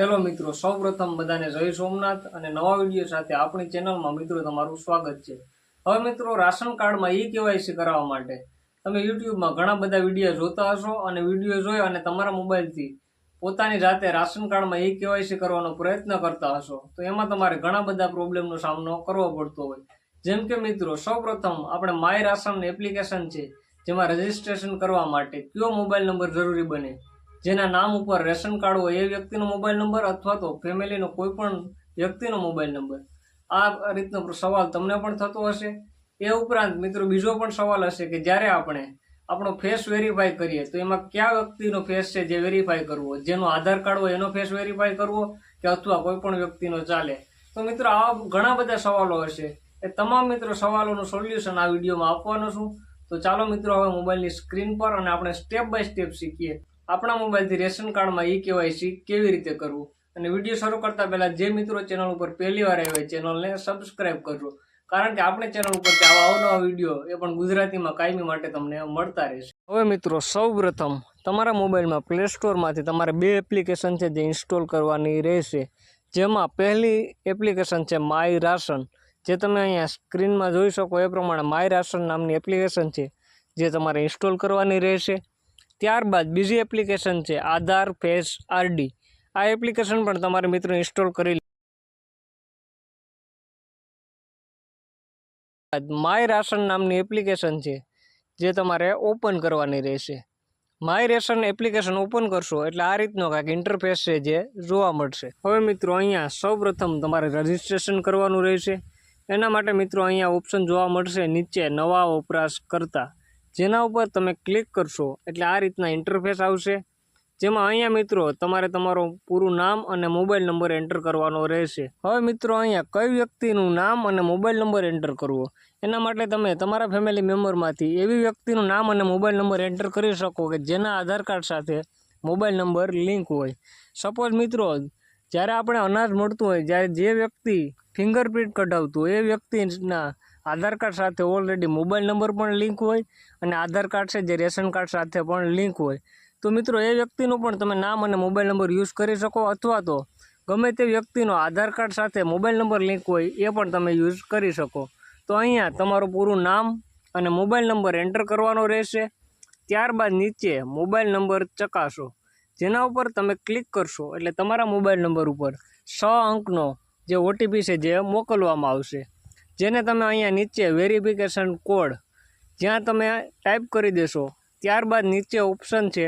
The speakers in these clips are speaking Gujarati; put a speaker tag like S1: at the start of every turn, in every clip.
S1: હેલો મિત્રો, સૌપ્રથમ બધાને જય સોમનાથ અને નવા વીડિયો સાથે આપણી ચેનલમાં મિત્રો તમારું સ્વાગત છે. હવે મિત્રો, રાશન કાર્ડમાં ઈ કેવાયસી કરાવવા માટે તમે યુટ્યુબમાં ઘણા બધા વીડિયો જોતા હશો અને વીડિયો જોઈ અને તમારા મોબાઈલથી પોતાની જાતે રાશન કાર્ડમાં ઈ કેવાયસી કરવાનો પ્રયત્ન કરતા હશો. તો એમાં તમારે ઘણા બધા પ્રોબ્લેમનો સામનો કરવો પડતો હોય. જેમ કે મિત્રો, સૌપ્રથમ આપણે માય રાશન એપ્લિકેશન છે, જેમાં રજીસ્ટ્રેશન કરવા માટે કયો મોબાઈલ નંબર જરૂરી બને? જેના નામ ઉપર રેશન કાર્ડ હોય એ વ્યક્તિનો મોબાઈલ નંબર અથવા તો ફેમિલીનો કોઈ પણ વ્યક્તિનો મોબાઈલ નંબર. આ રીતનો સવાલ તમને પણ થતો હશે. એ ઉપરાંત મિત્રો બીજો પણ સવાલ હશે કે જ્યારે આપણે આપણો ફેસ વેરીફાઈ કરીએ તો એમાં કયા વ્યક્તિનો ફેસ છે જે વેરીફાઈ કરવો? જેનો આધાર કાર્ડ હોય એનો ફેસ વેરીફાઈ કરવો કે અથવા કોઈ પણ વ્યક્તિનો ચાલે? તો મિત્રો આ ઘણા બધા સવાલો હશે. એ તમામ મિત્રો સવાલોનું સોલ્યુશન આ વિડીયોમાં આપવાનું છું. તો ચાલો મિત્રો હવે મોબાઈલની સ્ક્રીન પર અને આપણે સ્ટેપ બાય સ્ટેપ શીખીએ. આપણા મોબાઈલથી રેશન કાર્ડમાં ઈ કેવાયસી કેવી રીતે કરવું? અને વીડિયો શરૂ કરતા પહેલાં જે મિત્રો ચેનલ ઉપર પહેલી વાર આવ્યા ચેનલને સબસ્ક્રાઈબ કરજો. કારણ કે આપણે ચેનલ ઉપરથી આવા અવનવા વીડિયો એ પણ ગુજરાતીમાં કાયમી માટે તમને મળતા રહેશે. હવે મિત્રો, સૌપ્રથમ તમારા મોબાઈલમાં પ્લે સ્ટોરમાંથી તમારે બે એપ્લિકેશન છે જે ઇન્સ્ટોલ કરવાની રહેશે. જેમાં પહેલી એપ્લિકેશન છે માય રાશન જે તમે અહીંયા સ્ક્રીનમાં જોઈ શકો એ પ્રમાણે માય રાશન નામની એપ્લિકેશન છે જે તમારે ઇન્સ્ટોલ કરવાની રહેશે. ત્યારબાદ બીજી એપ્લિકેશન છે આધાર ફેસ આરડી. આ એપ્લિકેશન પણ તમારે મિત્રો ઇન્સ્ટોલ કરી માય રાશન નામની એપ્લિકેશન છે જે તમારે ઓપન કરવાની રહેશે. માય રેશન એપ્લિકેશન ઓપન કરશો એટલે આ રીતનો કાંઈક ઇન્ટરફેસ છે જે જોવા મળશે. હવે મિત્રો અહીંયા સૌપ્રથમ તમારે રજિસ્ટ્રેશન કરવાનું રહેશે. એના માટે મિત્રો અહીંયા ઓપ્શન જોવા મળશે નીચે નવા વપરાશ કરતા જેના ઉપર તમે ક્લિક કરશો, એટલે આ રીતના ઇન્ટરફેસ આવશે. જેમાં અહીંયા મિત્રો તમારે તમારું પૂરું નામ અને મોબાઈલ નંબર એન્ટર કરવાનો રહેશે. હવે મિત્રો અહીંયા કઈ વ્યક્તિનું નામ અને મોબાઈલ નંબર એન્ટર કરવો? એના માટે તમે તમારા ફેમિલી મેમ્બરમાંથી એવી વ્યક્તિનું નામ અને મોબાઈલ નંબર એન્ટર કરી શકો કે જેના આધાર કાર્ડ સાથે મોબાઈલ નંબર લિંક હોય. સપોઝ મિત્રો, જ્યારે આપણે અનાજ મળતું હોય, જ્યારે જે વ્યક્તિ ફિંગરપ્રિન્ટ કઢાવતું એ વ્યક્તિના આધાર કાર્ડ સાથે ઓલરેડી મોબાઈલ નંબર પણ લિંક હોય અને આધાર કાર્ડ છે જે રેશન કાર્ડ સાથે પણ લિંક હોય. તો મિત્રો, એ વ્યક્તિનું પણ તમે નામ અને મોબાઈલ નંબર યુઝ કરી શકો અથવા તો ગમે તે વ્યક્તિનો આધાર કાર્ડ સાથે મોબાઈલ નંબર લિંક હોય એ પણ તમે યુઝ કરી શકો. તો અહીંયા તમારું પૂરું નામ અને મોબાઈલ નંબર એન્ટર કરવાનો રહેશે. ત્યારબાદ નીચે મોબાઈલ નંબર ચકાસો. જેના ઉપર તમે ક્લિક કરશો એટલે તમારા મોબાઈલ નંબર ઉપર છ અંકનો જે ઓટીપી છે જે મોકલવામાં આવશે. જેને તમે અહીંયા નીચે વેરિફિકેશન કોડ જ્યાં તમે ટાઈપ કરી દેશો, ત્યારબાદ નીચે ઓપ્શન છે,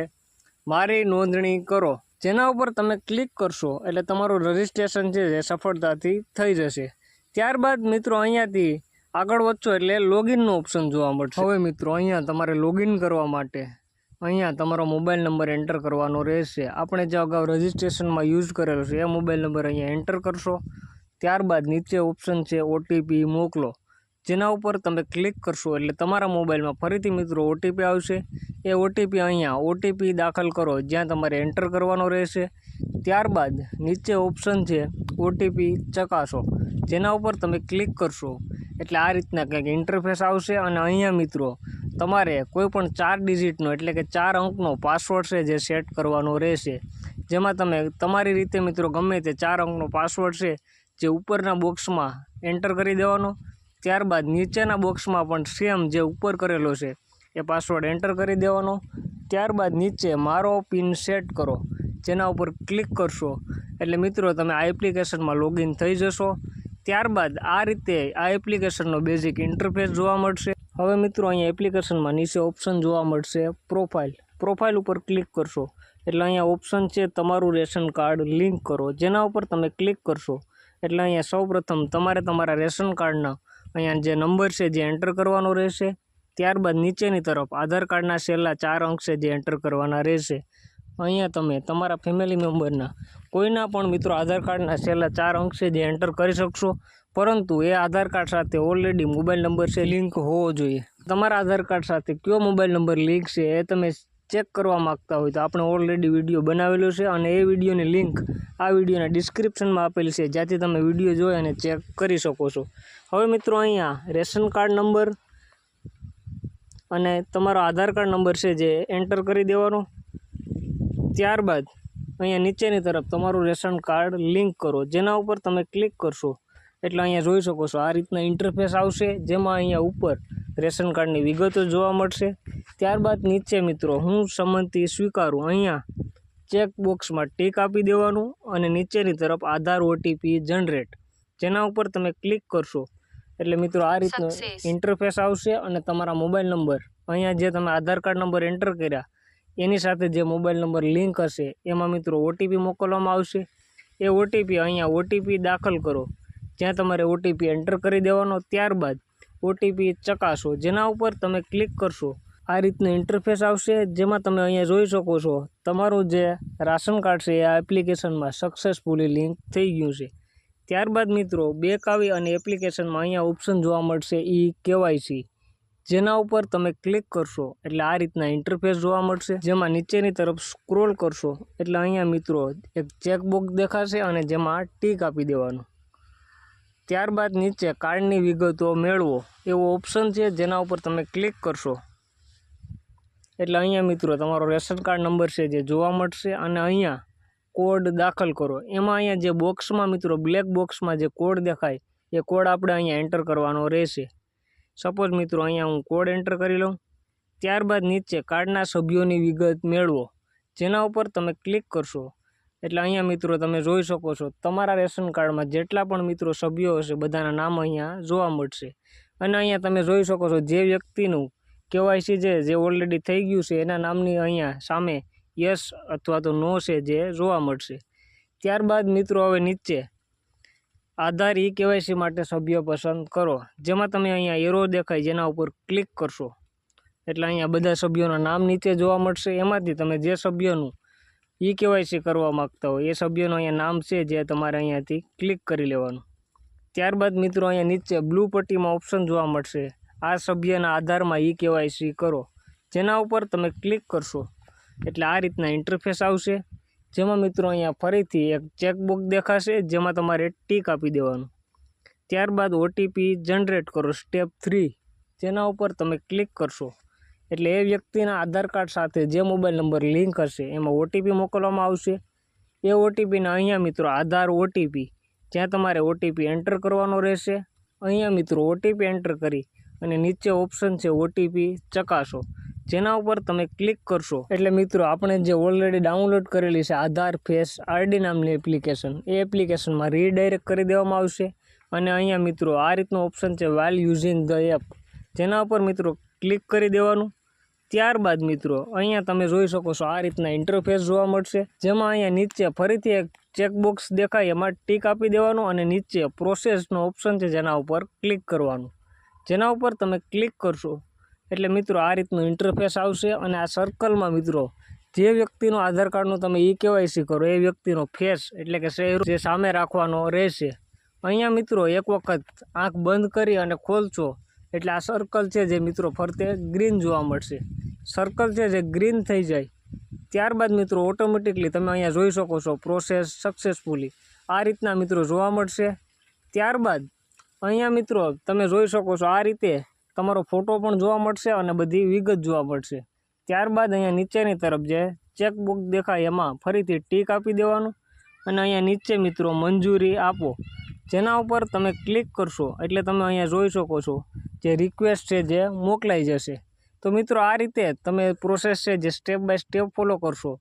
S1: મારી નોંધણી કરો. જેના ઉપર તમે ક્લિક કરશો, એટલે તમારું રજિસ્ટ્રેશન છે એ સફળતાથી થઈ જશે. ત્યારબાદ મિત્રો અહીંયાથી આગળ વધશો, એટલે લોગિનનો ઓપ્શન જોવા મળશે. હવે મિત્રો, અહીંયા તમારે લોગિન કરવા માટે અહીંયા તમારો મોબાઈલ નંબર એન્ટર કરવાનો રહેશે. આપણે જે અગાઉ રજિસ્ટ્રેશનમાં યુઝ કરેલો છે, એ મોબાઈલ નંબર અહીંયા એન્ટર કરશો. ત્યારબાદ નીચે ઓપ્શન છે ઓટીપી મોકલો. જેના ઉપર તમે ક્લિક કરશો એટલે તમારા મોબાઈલમાં ફરીથી મિત્રો ઓટીપી આવશે. એ ઓટીપી અહીંયા ઓટીપી દાખલ કરો, જ્યાં તમારે એન્ટર કરવાનો રહેશે. ત્યારબાદ નીચે ઓપ્શન છે ઓટીપી ચકાસો, જેના ઉપર તમે ક્લિક કરશો. એટલે આ રીતના કંઈક ઇન્ટરફેસ આવશે અને અહીંયા મિત્રો તમારે કોઈપણ ચાર ડિજિટનો એટલે કે ચાર અંકનો પાસવર્ડ છે જે સેટ કરવાનો રહેશે. જેમાં તમે તમારી રીતે મિત્રો ગમે તે ચાર અંકનો પાસવર્ડ છે જે ઉપરના બોક્સમાં એન્ટર કરી દેવાનો. ત્યારબાદ નીચેના બોક્સમાં પણ સેમ જે ઉપર કરેલો છે, એ પાસવર્ડ એન્ટર કરી દેવાનો. ત્યારબાદ નીચે મારો પિન સેટ કરો, જેના ઉપર ક્લિક કરશો. એટલે મિત્રો, તમે આ એપ્લિકેશનમાં લોગિન થઈ જશો. ત્યારબાદ આ રીતે આ એપ્લિકેશનનો બેઝિક ઇન્ટરફેસ જોવા મળશે. હવે મિત્રો, અહીંયા એપ્લિકેશનમાં નીચે ઓપ્શન જોવા મળશે પ્રોફાઇલ પ્રોફાઇલ ઉપર ક્લિક કરશો. એટલે અહીંયા ઓપ્શન છે, તમારું રેશન કાર્ડ લિંક કરો. જેના ઉપર તમે ક્લિક કરશો એટલે અહીંયા સૌપ્રથમ તમારે તમારા રેશન કાર્ડના અહીંયા જે નંબર છે જે એન્ટર કરવાનો રહેશે. ત્યારબાદ નીચેની તરફ આધાર કાર્ડના છેલ્લા ચાર અંક છે જે એન્ટર કરવાના રહેશે. અહીંયા તમે તમારા ફેમિલી મેમ્બરના કોઈના પણ મિત્રો આધાર કાર્ડના છેલ્લા ચાર અંક છે જે એન્ટર કરી શકશો. પરંતુ એ આધાર કાર્ડ સાથે ઓલરેડી મોબાઈલ નંબર છે લિંક હોવો જોઈએ. તમારા આધાર કાર્ડ સાથે કયો મોબાઈલ નંબર લિંક છે એ તમે ચેક કરવા માગતા હોય તો આપણે ઓલરેડી વીડિયો બનાવેલો છે અને એ વિડીયોની લિંક આ વિડીયોના ડિસ્ક્રિપ્શનમાં આપેલી છે, જ્યાંથી તમે વીડિયો જોઈ અને ચેક કરી શકો છો. હવે મિત્રો અહીંયા રેશન કાર્ડ નંબર અને તમારો આધાર કાર્ડ નંબર છે જે એન્ટર કરી દેવાનો. ત્યારબાદ અહીંયા નીચેની તરફ તમારું રેશન કાર્ડ લિંક કરો, જેના ઉપર તમે ક્લિક કરશો એટલે અહીંયા જોઈ શકો છો આ રીતના ઇન્ટરફેસ આવશે, જેમાં અહીંયા ઉપર રેશન કાર્ડની વિગતો જોવા મળશે. ત્યારબાદ નીચે મિત્રો હું સંમતિ સ્વીકારું. અહીંયા ચેક બોક્સમાં ટીક આપી દેવાનું અને નીચેની તરફ આધાર ઓટીપી જનરેટ જેના ઉપર તમે ક્લિક કરશો. એટલે મિત્રો આ રીતનો ઇન્ટરફેસ આવશે અને તમારા મોબાઈલ નંબર અહીંયા જે તમે આધાર કાર્ડ નંબર એન્ટર કર્યા એની સાથે જે મોબાઈલ નંબર લિંક હશે એમાં મિત્રો ઓટીપી મોકલવામાં આવશે. એ ઓટીપી અહીંયા ઓટીપી દાખલ કરો. જ્યાં તમારે ઓટીપી એન્ટર કરી દેવાનો. ત્યારબાદ ઓટીપી ચકાસો. જેના ઉપર તમે ક્લિક કરશો, આ રીતનું ઇન્ટરફેસ આવશે, જેમાં તમે અહીંયા જોઈ શકો છો, તમારું જે રાશન કાર્ડ છે એ આ એપ્લિકેશનમાં સક્સેસફુલી લિંક થઈ ગયું છે. ત્યારબાદ મિત્રો બેક આવી અને એપ્લિકેશનમાં અહીંયા ઓપ્શન જોવા મળશે ઈ કેવાયસી. જેના ઉપર તમે ક્લિક કરશો, એટલે આ રીતના ઇન્ટરફેસ જોવા મળશે. જેમાં નીચેની તરફ સ્ક્રોલ કરશો, એટલે અહીંયા મિત્રો, એક ચેકબોક્સ દેખાશે અને જેમાં ટીક આપી દેવાનું. ત્યારબાદ નીચે કાર્ડની વિગતો મેળવો. એવો ઓપ્શન છે જેના ઉપર તમે ક્લિક કરશો. એટલે અહીંયા મિત્રો તમારો રેશન કાર્ડ નંબર છે જે જોવા મળશે અને અહીંયા કોડ દાખલ કરો. એમાં અહીંયા જે બોક્સમાં મિત્રો બ્લેક બોક્સમાં જે કોડ દેખાય, એ કોડ આપણે અહીંયા એન્ટર કરવાનો રહેશે. સપોઝ મિત્રો અહીંયા હું કોડ એન્ટર કરી લઉં. ત્યારબાદ નીચે કાર્ડના સભ્યોની વિગત મેળવો, જેના ઉપર તમે ક્લિક કરશો. એટલે અહીંયા મિત્રો તમે જોઈ શકો છો, તમારા રેશન કાર્ડમાં જેટલા પણ મિત્રો સભ્યો હશે, બધાના નામ અહીંયા જોવા મળશે. અને અહીંયા તમે જોઈ શકો છો, જે વ્યક્તિનું કેવાયસી છે, જે ઓલરેડી થઈ ગયું છે, એના નામની અહીંયા સામે યસ અથવા તો નો છે, જે જોવા મળશે. ત્યારબાદ મિત્રો હવે નીચે આધાર ઈ કેવાયસી માટે સભ્ય પસંદ કરો, જેમાં તમે અહીંયા એરો દેખાય, જેના ઉપર ક્લિક કરશો. એટલે અહીંયા બધા સભ્યોના નામ નીચે જોવા મળશે, એમાંથી તમે જે સભ્યનું ઈ કેવાયસી કરવા માગતા હોય. એ સભ્યનું અહીંયા નામ છે જે તમારે અહીંયાથી ક્લિક કરી લેવાનું. ત્યારબાદ મિત્રો અહીંયા નીચે બ્લુ પટ્ટીમાં ઓપ્શન જોવા મળશે. આ સભ્યના આધારમાં ઈ કેવાયસી કરો. જેના ઉપર તમે ક્લિક કરશો. એટલે આ રીતના ઇન્ટરફેસ આવશે. જેમાં મિત્રો અહીંયા ફરીથી એક ચેકબુક દેખાશે, જેમાં તમારે ટીક આપી દેવાનું. ત્યારબાદ ઓટીપી જનરેટ કરો સ્ટેપ થ્રી. જેના ઉપર તમે ક્લિક કરશો. એટલે એ વ્યક્તિના આધાર કાર્ડ સાથે જે મોબાઈલ નંબર લિંક હશે, એમાં ઓટીપી મોકલવામાં આવશે. એ ઓટીપીના અહીંયા મિત્રો આધાર ઓટીપી જ્યાં તમારે ઓટીપી એન્ટર કરવાનો રહેશે. અહીંયા મિત્રો ઓટીપી એન્ટર કરી અને નીચે ઓપ્શન છે ઓટીપી ચકાસો. જેના ઉપર તમે ક્લિક કરશો. એટલે મિત્રો આપણે જે ઓલરેડી ડાઉનલોડ કરેલી છે આધાર ફેસ આરડી નામની એપ્લિકેશન એ એપ્લિકેશનમાં રીડાયરેક્ટ કરી દેવામાં આવશે. અને અહીંયા મિત્રો આ રીતનો ઓપ્શન છે વાઇલ યુઝિંગ ધ એપ જેના ઉપર મિત્રો ક્લિક કરી દેવાનું. ત્યારબાદ મિત્રો, અહીંયા તમે જોઈ શકો છો આ રીતના ઇન્ટરફેસ જોવા મળશે. જેમાં અહીંયા નીચે ફરીથી એક ચેકબોક્સ દેખાય, એમાં ટીક આપી દેવાનું અને નીચે પ્રોસેસનો ઓપ્શન છે જેના ઉપર ક્લિક કરવાનું. જેના ઉપર તમે ક્લિક કરશો, એટલે મિત્રો આ રીતનું ઇન્ટરફેસ આવશે અને આ સર્કલમાં મિત્રો, જે વ્યક્તિનો આધાર કાર્ડનું તમે ઈ કેવાયસી કરો, એ વ્યક્તિનો ફેસ એટલે કે ચહેરો જે સામે રાખવાનો રહેશે. અહીંયા મિત્રો એક વખત આંખ બંધ કરી અને ખોલશો એટલે આ સર્કલ છે જે મિત્રો ફરતે ગ્રીન જોવા મળશે. સર્કલ છે જે ગ્રીન થઈ જાય. ત્યારબાદ મિત્રો ઓટોમેટિકલી તમે અહીંયા જોઈ શકો છો પ્રોસેસ સક્સેસફુલી આ રીતના મિત્રો જોવા મળશે. ત્યારબાદ અહીંયા મિત્રો તમે જોઈ શકો છો આ રીતે તમારો ફોટો પણ જોવા મળશે અને બધી વિગત જોવા મળશે. ત્યારબાદ અહીંયા નીચેની તરફ જે ચેકબુક દેખાય એમાં ફરીથી ટીક આપી દેવાનું. અને અહીંયા નીચે મિત્રો મંજૂરી આપો. જેના ઉપર તમે ક્લિક કરશો, એટલે તમે અહીંયા જોઈ શકો છો જે રિક્વેસ્ટ છે જે મોકલાઈ જશે. તો મિત્રો, આ રીતે તમે પ્રોસેસ છે જે સ્ટેપ બાય સ્ટેપ ફોલો કરશો,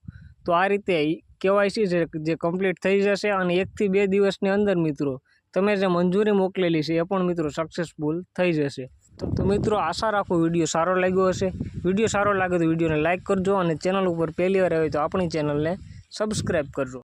S1: તો આ રીતે કેવાયસી છે જે કમ્પ્લીટ થઈ જશે અને એકથી બે દિવસની અંદર મિત્રો, તમે જે મંજૂરી મોકલેલી છે એ પણ મિત્રો સક્સેસફુલ થઈ જશે. તો મિત્રો, આશા રાખો વીડિયો સારો લાગ્યો હશે. વીડિયો સારો લાગે તો વિડીયોને લાઇક કરજો અને ચેનલ ઉપર પહેલી વાર આવે તો આપણી ચેનલને સબસ્ક્રાઈબ કરજો.